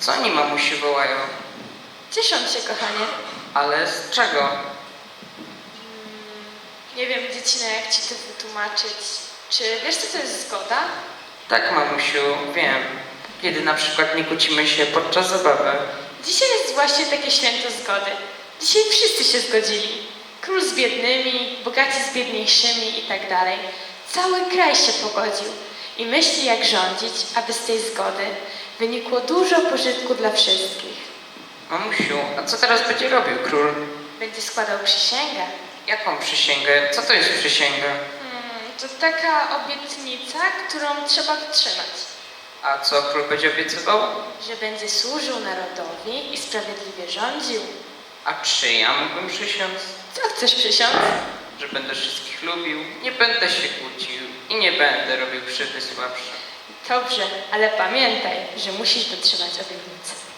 Co oni mamusi wołają? Cieszą się, kochanie. Ale z czego? Nie wiem, dziecina, jak ci to wytłumaczyć. Czy wiesz, co to jest zgoda? Tak, mamusiu, wiem. Kiedy na przykład nie kłócimy się podczas zabawy. Dzisiaj jest właśnie takie święto zgody. Dzisiaj wszyscy się zgodzili. Król z biednymi, bogaci z biedniejszymi i tak dalej. Cały kraj się pogodził i myśli, jak rządzić, aby z tej zgody wynikło dużo pożytku dla wszystkich. Mamusiu, a co teraz będzie robił król? Będzie składał przysięgę. Jaką przysięgę? Co to jest przysięga? Hmm, to taka obietnica, którą trzeba wytrzymać. A co król będzie obiecywał? Że będzie służył narodowi i sprawiedliwie rządził. A czy ja mógłbym przysiąc? Co chcesz przysiąc? Że będę wszystkich lubił, nie będę się kłócił nie będę robił krzywdy słabszym. Dobrze, ale pamiętaj, że musisz dotrzymać obietnicy.